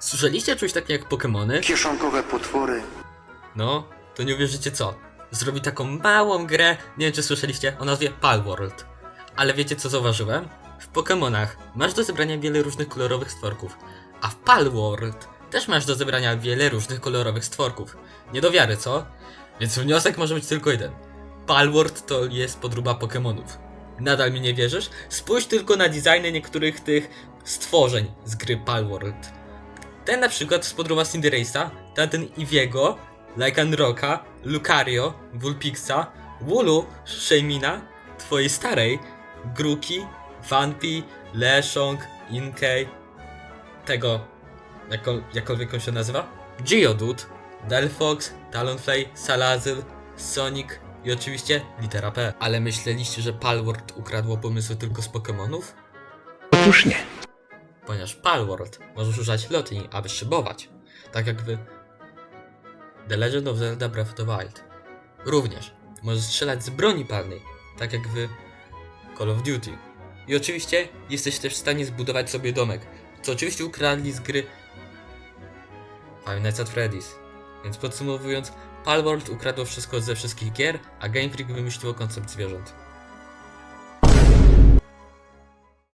Słyszeliście coś takiego jak Pokémony? Kieszonkowe potwory. No, to nie uwierzycie co. Zrobi taką małą grę, nie wiem czy słyszeliście, o nazwie Palworld. Ale wiecie co zauważyłem? W Pokémonach masz do zebrania wiele różnych kolorowych stworków, a w Palworld też masz do zebrania wiele różnych kolorowych stworków. Nie do wiary, co? Więc wniosek może być tylko jeden. Palworld to jest podróba Pokémonów. Nadal mi nie wierzysz? Spójrz tylko na designy niektórych tych stworzeń z gry Palworld. Ten na przykład z podróba Cinderace'a, tamten Iwiego, Lucario, Vulpixa, Woolu, Shaymina, twojej starej, Gruki, Vanpi, Leshong, Inkei, tego, jako, jakkolwiek on się nazywa, Geodude, Delphox, Talonflay, Salazyl, Sonic i oczywiście litera P. Ale myśleliście, że Palworld ukradło pomysły tylko z Pokémonów? Otóż nie. Ponieważ Palworld możesz używać lotni, aby szybować, tak jak w The Legend of Zelda Breath of the Wild. Również możesz strzelać z broni palnej, tak jak w Call of Duty. I oczywiście jesteś też w stanie zbudować sobie domek, co oczywiście ukradli z gry Five Nights at Freddy's. Więc podsumowując, Palworld ukradło wszystko ze wszystkich gier, a Game Freak wymyśliło koncept zwierząt.